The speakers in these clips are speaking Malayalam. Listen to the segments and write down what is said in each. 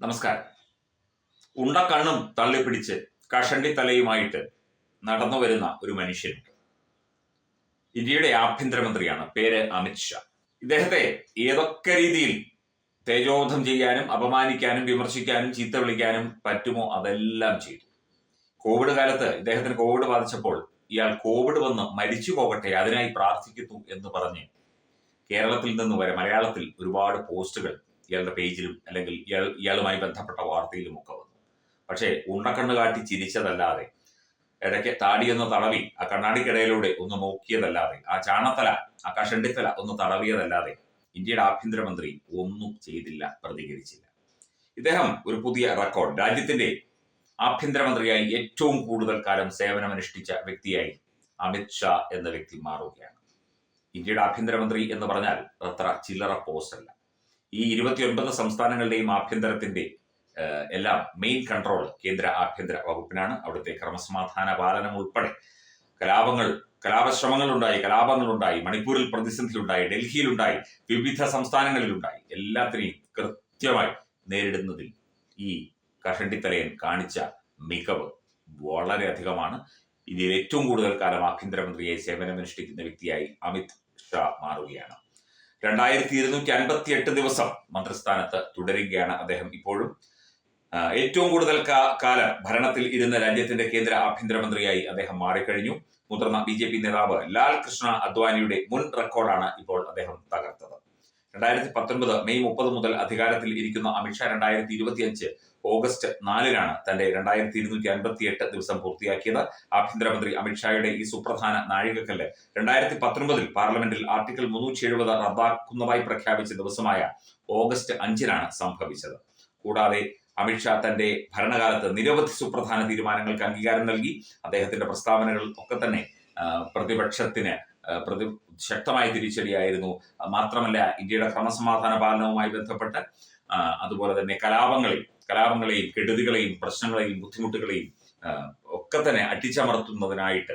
നമസ്കാരം. ഉണ്ടക്കണ്ണും തള്ളിപ്പിടിച്ച് കഷണ്ടി തലയുമായിട്ട് നടന്നു വരുന്ന ഒരു മനുഷ്യനുണ്ട് ഇന്ത്യയുടെ ആഭ്യന്തരമന്ത്രിയാണ്. പേര് അമിത്ഷാ ഇദ്ദേഹത്തെ ഏതൊക്കെ രീതിയിൽ തേജോധം ചെയ്യാനും അപമാനിക്കാനും വിമർശിക്കാനും ചീത്ത വിളിക്കാനും പറ്റുമോ അതെല്ലാം ചെയ്തു. കോവിഡ് കാലത്ത് ഇദ്ദേഹത്തിന് കോവിഡ് ബാധിച്ചപ്പോൾ ഇയാൾ കോവിഡ് വന്ന് മരിച്ചു പോകട്ടെ അതിനായി പ്രാർത്ഥിക്കുന്നു എന്ന് പറഞ്ഞ് കേരളത്തിൽ നിന്ന് വരെ മലയാളത്തിൽ ഒരുപാട് പോസ്റ്റുകൾ ഇയാളുടെ പേജിലും അല്ലെങ്കിൽ ഇയാൾ ഇയാളുമായി ബന്ധപ്പെട്ട വാർത്തയിലും ഒക്കെ വന്നു. പക്ഷേ ഉണ്ണക്കണ്ണ് കാട്ടി ചിരിച്ചതല്ലാതെ ഇടയ്ക്ക് താടിയൊന്ന് തടവി ആ കണ്ണാടിക്കിടയിലൂടെ ഒന്ന് നോക്കിയതല്ലാതെ ആ ചാണത്തല ആ കഷണ്ടിത്തല ഒന്ന് തടവിയതല്ലാതെ ഇന്ത്യയുടെ ആഭ്യന്തരമന്ത്രി ഒന്നും ചെയ്തില്ല പ്രതികരിച്ചില്ല. ഇദ്ദേഹം ഒരു പുതിയ റെക്കോർഡ്. രാജ്യത്തിന്റെ ആഭ്യന്തരമന്ത്രിയായി ഏറ്റവും കൂടുതൽ കാലം സേവനമനുഷ്ഠിച്ച വ്യക്തിയായി അമിത് ഷാ എന്ന വ്യക്തി മാറുകയാണ്. ഇന്ത്യയുടെ ആഭ്യന്തരമന്ത്രി എന്ന് പറഞ്ഞാൽ അത്ര ചില്ലറ പോസ്റ്റല്ല. ഈ ഇരുപത്തിയൊൻപത് സംസ്ഥാനങ്ങളുടെയും ആഭ്യന്തരത്തിന്റെ എല്ലാം മെയിൻ കൺട്രോൾ കേന്ദ്ര ആഭ്യന്തര വകുപ്പിനാണ് അവിടുത്തെ ക്രമസമാധാന പാലനം ഉൾപ്പെടെ. കലാപങ്ങൾ കലാപശ്രമങ്ങൾ ഉണ്ടായി മണിപ്പൂരിൽ പ്രതിസന്ധി ഉണ്ടായി ഡൽഹിയിലുണ്ടായി വിവിധ സംസ്ഥാനങ്ങളിലുണ്ടായി. എല്ലാത്തിനെയും കൃത്യമായി നേരിടുന്നതിൽ ഈ കഷണ്ടിത്തലയൻ കാണിച്ച മികവ് വളരെയധികമാണ്. ഇതിൽ ഏറ്റവും കൂടുതൽ കാലം ആഭ്യന്തരമന്ത്രിയായി സേവനമനുഷ്ഠിക്കുന്ന വ്യക്തിയായി അമിത് ഷാ മാറുകയാണ്. രണ്ടായിരത്തി ഇരുന്നൂറ്റി അൻപത്തി എട്ട് ദിവസം മന്ത്രിസ്ഥാനത്ത് തുടരുകയാണ് അദ്ദേഹം ഇപ്പോഴും. ഏറ്റവും കൂടുതൽ കാലം ഭരണത്തിൽ ഇരുന്ന രാജ്യത്തിന്റെ കേന്ദ്ര ആഭ്യന്തരമന്ത്രിയായി അദ്ദേഹം മാറിക്കഴിഞ്ഞു. മുതിർന്ന ബി നേതാവ് ലാൽ കൃഷ്ണ അദ്വാനിയുടെ മുൻ റെക്കോർഡാണ് ഇപ്പോൾ അദ്ദേഹം തകർത്തത്. രണ്ടായിരത്തി പത്തൊൻപത് മെയ് മുപ്പത് മുതൽ അധികാരത്തിൽ ഇരിക്കുന്ന അമിത്ഷാ രണ്ടായിരത്തി ഇരുപത്തിയഞ്ച് ഓഗസ്റ്റ് നാലിനാണ് തന്റെ രണ്ടായിരത്തി ഇരുന്നൂറ്റി അൻപത്തി എട്ട് ദിവസം പൂർത്തിയാക്കിയത്. ആഭ്യന്തരമന്ത്രി അമിത്ഷായുടെ ഈ സുപ്രധാന നാഴികക്കല്ല് രണ്ടായിരത്തി പത്തൊൻപതിൽ പാർലമെന്റിൽ ആർട്ടിക്കിൾ മുന്നൂറ്റി എഴുപത് റദ്ദാക്കുന്നതായി പ്രഖ്യാപിച്ച ദിവസമായ ഓഗസ്റ്റ് അഞ്ചിനാണ് സംഭവിച്ചത്. കൂടാതെ അമിത്ഷാ തന്റെ ഭരണകാലത്ത് നിരവധി സുപ്രധാന തീരുമാനങ്ങൾക്ക് അംഗീകാരം നൽകി. അദ്ദേഹത്തിന്റെ പ്രസ്താവനകൾ ഒക്കെ തന്നെ പ്രതിപക്ഷത്തിന് പ്രതി ശക്തമായ തിരിച്ചടിയായിരുന്നു. മാത്രമല്ല ഇന്ത്യയുടെ ക്രമസമാധാന പാലനവുമായി ബന്ധപ്പെട്ട് അതുപോലെ തന്നെ കലാപങ്ങളെയും കലാപങ്ങളെയും കെടുതികളെയും പ്രശ്നങ്ങളെയും ബുദ്ധിമുട്ടുകളെയും ഒക്കെ തന്നെ അട്ടിച്ചമർത്തുന്നതിനായിട്ട്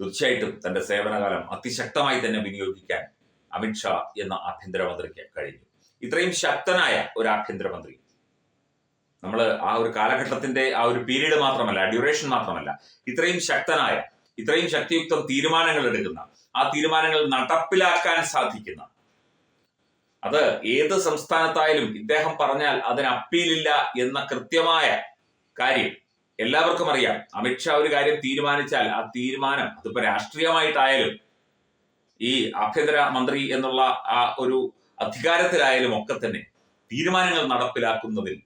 തീർച്ചയായിട്ടും തന്റെ സേവനകാലം അതിശക്തമായി തന്നെ വിനിയോഗിക്കാൻ അമിത്ഷാ എന്ന ആഭ്യന്തരമന്ത്രിക്ക് കഴിഞ്ഞു. ഇത്രയും ശക്തനായ ഒരു ആഭ്യന്തരമന്ത്രി. നമ്മൾ ആ ഒരു കാലഘട്ടത്തിന്റെ ആ ഒരു പീരീഡ് മാത്രമല്ല ഡ്യൂറേഷൻ മാത്രമല്ല ഇത്രയും ശക്തനായ ഇത്രയും ശക്തിയുക്തം തീരുമാനങ്ങൾ എടുക്കുന്ന ആ തീരുമാനങ്ങൾ നടപ്പിലാക്കാൻ സാധിക്കുന്ന. അത് ഏത് സംസ്ഥാനത്തായാലും ഇദ്ദേഹം പറഞ്ഞാൽ അതിന് അപ്പീലില്ല എന്ന കൃത്യമായ കാര്യം എല്ലാവർക്കും അറിയാം. അമിത്ഷാ ഒരു കാര്യം തീരുമാനിച്ചാൽ ആ തീരുമാനം അതിപ്പോ രാഷ്ട്രീയമായിട്ടായാലും ഈ ആഭ്യന്തര മന്ത്രി എന്നുള്ള ആ ഒരു അധികാരത്തിലായാലും ഒക്കെ തന്നെ തീരുമാനങ്ങൾ നടപ്പിലാക്കുന്നതിൽ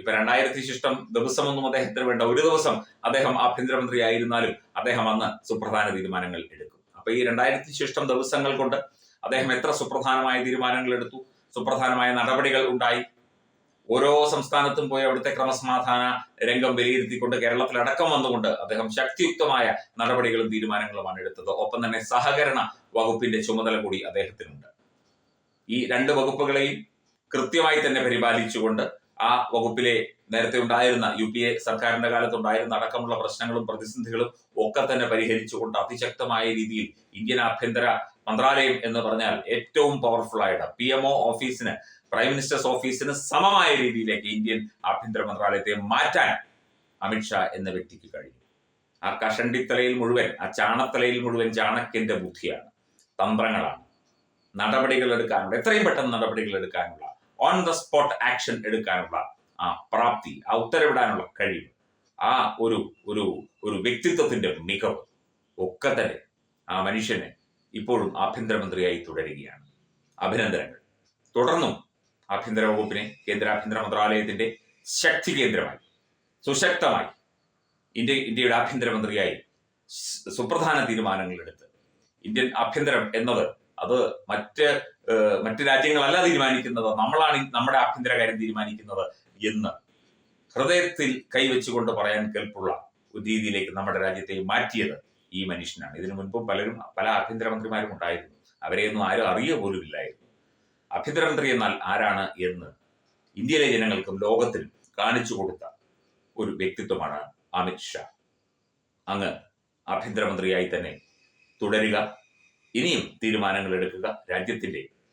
ഇപ്പൊ രണ്ടായിരത്തി ശിഷ്ടം ദിവസമൊന്നും അദ്ദേഹത്തിന് വേണ്ട ഒരു ദിവസം അദ്ദേഹം ആഭ്യന്തരമന്ത്രി ആയിരുന്നാലും അദ്ദേഹം അന്ന് സുപ്രധാന തീരുമാനങ്ങൾ എടുക്കും. അപ്പൊ ഈ രണ്ടായിരത്തി ശിഷ്ടം ദിവസങ്ങൾ കൊണ്ട് അദ്ദേഹം എത്ര സുപ്രധാനമായ തീരുമാനങ്ങൾ എടുത്തു? സുപ്രധാനമായ നടപടികൾ ഉണ്ടായി. ഓരോ സംസ്ഥാനത്തും പോയി അവിടുത്തെ ക്രമസമാധാന രംഗം വിലയിരുത്തിക്കൊണ്ട് കേരളത്തിലടക്കം വന്നുകൊണ്ട് അദ്ദേഹം ശക്തിയുക്തമായ നടപടികളും തീരുമാനങ്ങളുമാണ് എടുത്തത്. ഒപ്പം തന്നെ സഹകരണ വകുപ്പിന്റെ ചുമതല കൂടി അദ്ദേഹത്തിനുണ്ട്. ഈ രണ്ട് വകുപ്പുകളെയും കൃത്യമായി തന്നെ പരിപാലിച്ചുകൊണ്ട് ആ വകുപ്പിലെ നേരത്തെ ഉണ്ടായിരുന്ന യു പി എ സർക്കാരിന്റെ കാലത്ത് ഉണ്ടായിരുന്ന അടക്കമുള്ള പ്രശ്നങ്ങളും പ്രതിസന്ധികളും ഒക്കെ തന്നെ പരിഹരിച്ചുകൊണ്ട് അതിശക്തമായ രീതിയിൽ ഇന്ത്യൻ ആഭ്യന്തര മന്ത്രാലയം എന്ന് പറഞ്ഞാൽ ഏറ്റവും പവർഫുൾ ആയിട്ട് പി എം ഒ ഓഫീസിന് പ്രൈം മിനിസ്റ്റേഴ്സ് ഓഫീസിന് സമമായ രീതിയിലേക്ക് ഇന്ത്യൻ ആഭ്യന്തര മന്ത്രാലയത്തെ മാറ്റാൻ അമിത്ഷാ എന്ന വ്യക്തിക്ക് കഴിഞ്ഞു. ആ കഷണ്ടിത്തലയിൽ മുഴുവൻ ആ ചാണത്തലയിൽ മുഴുവൻ ചാണക്യന്റെ ബുദ്ധിയാണ്. തന്ത്രങ്ങളാണ്. നടപടികൾ എടുക്കാനുള്ള എത്രയും പെട്ടെന്ന് നടപടികൾ എടുക്കാനുള്ള ഓൺ ദ സ്പോട്ട് ആക്ഷൻ എടുക്കാനുള്ള ആ പ്രാപ്തി ആ ഉത്തരവിടാനുള്ള കഴിവ് ആ ഒരു ഒരു ഒരു വ്യക്തിത്വത്തിന്റെ മികവ് ഒക്കെ തന്നെ ആ മനുഷ്യന് ഇപ്പോഴും ആഭ്യന്തരമന്ത്രിയായി തുടരുകയാണ്. അഭിനന്ദനങ്ങൾ. തുടർന്നും ആഭ്യന്തര വകുപ്പിനെ കേന്ദ്ര ആഭ്യന്തര മന്ത്രാലയത്തിന്റെ ശക്തി കേന്ദ്രമായി സുശക്തമായി ഇന്ത്യ ഇന്ത്യയുടെ ആഭ്യന്തരമന്ത്രിയായി സുപ്രധാന തീരുമാനങ്ങൾ എടുത്ത് ഇന്ത്യൻ ആഭ്യന്തരം എന്നത് അത് മറ്റ് മറ്റ് രാജ്യങ്ങളല്ല തീരുമാനിക്കുന്നത്. നമ്മളാണ് നമ്മുടെ ആഭ്യന്തര കാര്യം തീരുമാനിക്കുന്നത് എന്ന് ഹൃദയത്തിൽ കൈവച്ചുകൊണ്ട് പറയാൻ കേൾപ്പുള്ള രീതിയിലേക്ക് നമ്മുടെ രാജ്യത്തെ മാറ്റിയത് ഈ മനുഷ്യനാണ്. ഇതിനു മുൻപും പലരും പല ആഭ്യന്തരമന്ത്രിമാരും ഉണ്ടായിരുന്നു. അവരെയൊന്നും ആരും അറിയുക പോലുമില്ലായിരുന്നു ആഭ്യന്തരമന്ത്രി എന്നാൽ ആരാണ് എന്ന് ഇന്ത്യയിലെ ജനങ്ങൾക്കും ലോകത്തിനും കാണിച്ചു കൊടുത്ത ഒരു വ്യക്തിത്വമാണ് അമിത് ഷാ. അങ്ങ് ആഭ്യന്തരമന്ത്രിയായി തന്നെ തുടരുക. ഇനിയും തീരുമാനങ്ങൾ എടുക്കുക. രാജ്യത്തിന്റെ